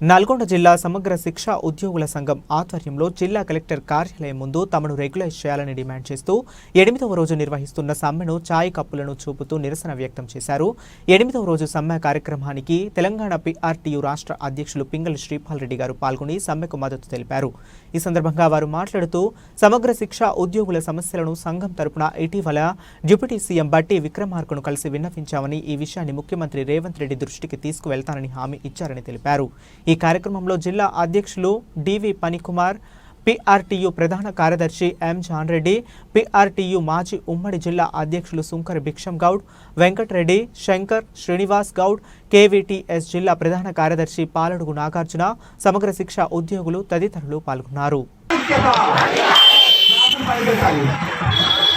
నల్గొండ జిల్లా సమగ్ర శిక్షా ఉద్యోగుల సంఘం ఆధ్వర్యంలో జిల్లా కలెక్టర్ కార్యాలయం ముందు తమను రెగ్యులైజ్ చేయాలని డిమాండ్ చేస్తూ ఎనిమిదవ రోజు నిర్వహిస్తున్న సమ్మెను ఛాయ్ కప్పులను చూపుతూ నిరసన వ్యక్తం చేశారు. ఎనిమిదవ రోజు సమ్మె కార్యక్రమానికి తెలంగాణ పిఆర్టీయు రాష్ట్ర అధ్యక్షులు పింగళి శ్రీపాల్ రెడ్డి గారు పాల్గొని సమ్మెకు మద్దతు తెలిపారు. ఈ సందర్భంగా వారు మాట్లాడుతూ సమగ్ర శిక్ష ఉద్యోగుల సమస్యలను సంఘం తరపున ఇటీవల డిప్యూటీ సీఎం బట్టి విక్రమార్కును కలిసి విన్నవించామని ఈ విషయాన్ని ముఖ్యమంత్రి రేవంత్ రెడ్డి దృష్టికి తీసుకువెళ్తానని హామీ ఇచ్చారని తెలిపారు. ఈ కార్యక్రమంలో జిల్లా అధ్యక్షులు డివి పనికుమార్ పిఆర్టీయు ప్రధాన కార్యదర్శి ఎం జాన్ రెడ్డి పిఆర్టీయు మాజీ ఉమ్మడి జిల్లా అధ్యక్షులు సుంకర్ భిక్షం గౌడ్ వెంకటరెడ్డి శంకర్ శ్రీనివాస్ గౌడ్ కేవీటీఎస్ జిల్లా ప్రధాన కార్యదర్శి పాలడుగు నాగార్జున సమగ్ర శిక్ష ఉద్యోగులు తదితరులు పాల్గొన్నారు.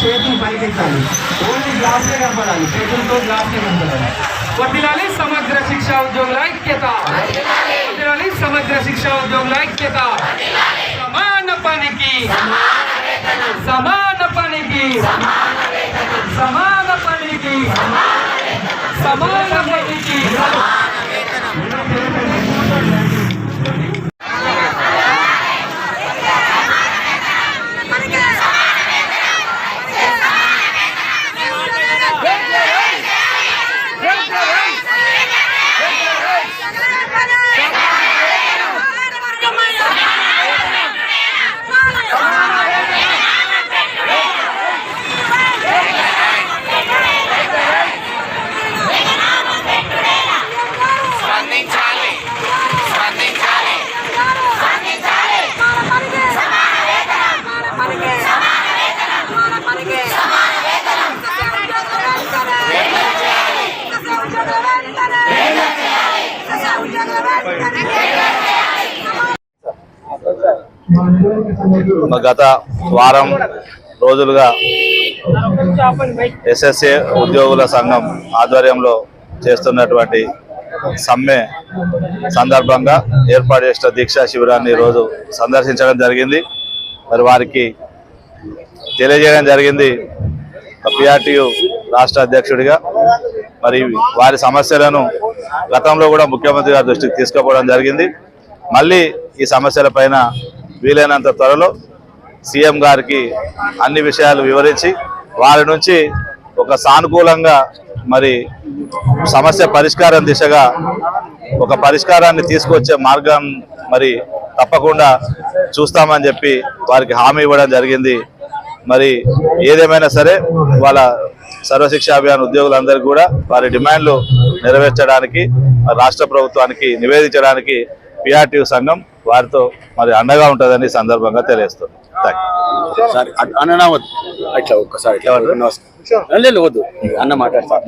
చేతులు పైకెత్తాలి ఓన్లీ కనపడాలి. చేతులతో కనపడాలి. సమగ్ర శిక్షా ఉద్యోగుల ఐక్యత. సమగ్ర శిక్ష ఉద్యోగుల ఐక్యత. సమాన పనికి. సమాన పనికి. సమాన పనికి. సమాన పనికి. గత వారం రోజులుగా ఎస్ఎస్ఏ ఉద్యోగుల సంఘం ఆధ్వర్యంలో చేస్తున్నటువంటి సమ్మె సందర్భంగా ఏర్పాటు చేసిన దీక్షా శిబిరాన్ని ఈరోజు సందర్శించడం జరిగింది. మరి వారికి తెలియజేయడం జరిగింది పిఆర్టీయు రాష్ట్ర అధ్యక్షుడిగా. మరి వారి సమస్యలను గతంలో కూడా ముఖ్యమంత్రి గారి దృష్టికి తీసుకుపోవడం జరిగింది. మళ్ళీ ఈ సమస్యల పైన వీలైనంత త్వరలో సీఎం గారికి అన్ని విషయాలు వివరించి వారి నుంచి ఒక సానుకూలంగా మరి సమస్య పరిష్కారం దిశగా ఒక పరిష్కారాన్ని తీసుకొచ్చే మార్గం మరి తప్పకుండా చూస్తామని చెప్పి వారికి హామీ ఇవ్వడం జరిగింది. మరి ఏదేమైనా సరే వాళ్ళ సర్వశిక్ష అభియాన్ ఉద్యోగులందరికీ కూడా వారి డిమాండ్లు నెరవేర్చడానికి రాష్ట్ర ప్రభుత్వానికి నివేదించడానికి పిఆర్టీయూ సంఘం వారితో మరి అండగా ఉంటుందని సందర్భంగా వద్దు. అట్లా ఒక్కసారి నమస్కారం. వద్దు. అన్న మాట్లాడతారు.